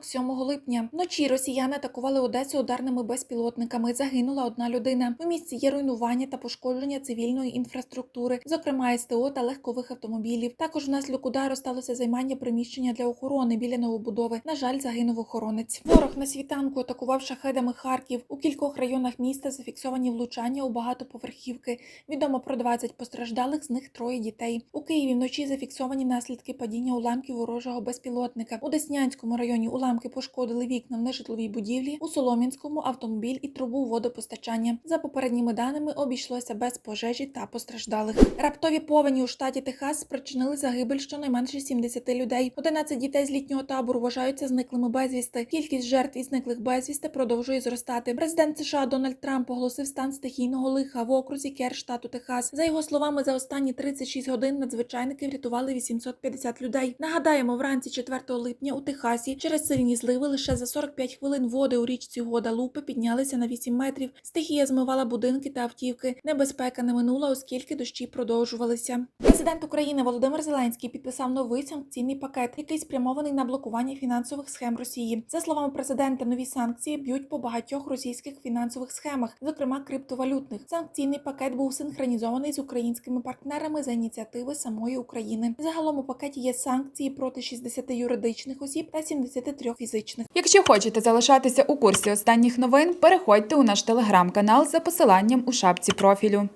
Ранок 7 липня. Вночі росіяни атакували Одесу ударними безпілотниками. Загинула одна людина. У місті є руйнування та пошкодження цивільної інфраструктури, зокрема СТО та легкових автомобілів. Також внаслідок удару сталося займання приміщення для охорони біля новобудови. На жаль, загинув охоронець. Ворог на світанку атакував шахедами Харків. У кількох районах міста зафіксовані влучання у багатоповерхівки. Відомо про 20 постраждалих, з них троє дітей. У Києві вночі зафіксовані наслідки падіння уламків ворожого безпілотника. У Деснянському районі уламки пошкодили вікна в нежитловій будівлі, у Солом'янському автомобіль і трубу водопостачання. За попередніми даними обійшлося без пожежі та постраждалих. Раптові повені у штаті Техас спричинили загибель щонайменше 70 людей. 11 дітей з літнього табору вважаються зниклими безвісти. Кількість жертв і зниклих безвісти продовжує зростати. Президент США Дональд Трамп оголосив стан стихійного лиха в окрузі Кер штату Техас. За його словами, за останні 36 годин надзвичайники врятували 850 людей. Нагадаємо, вранці 4 липня у Техасі через сильні зливи лише за 45 хвилин води у річці Годалупи піднялися на 8 метрів. Стихія змивала будинки та автівки. Небезпека не минула, оскільки дощі продовжувалися. Президент України Володимир Зеленський підписав новий санкційний пакет, який спрямований на блокування фінансових схем Росії. За словами президента, нові санкції б'ють по багатьох російських фінансових схемах, зокрема криптовалютних. Санкційний пакет був синхронізований з українськими партнерами за ініціативи самої України. Загалом у пакеті є санкції проти 60 юридичних осіб та 73 фізичних. Якщо хочете залишатися у курсі останніх новин, переходьте у наш телеграм-канал за посиланням у шапці профілю.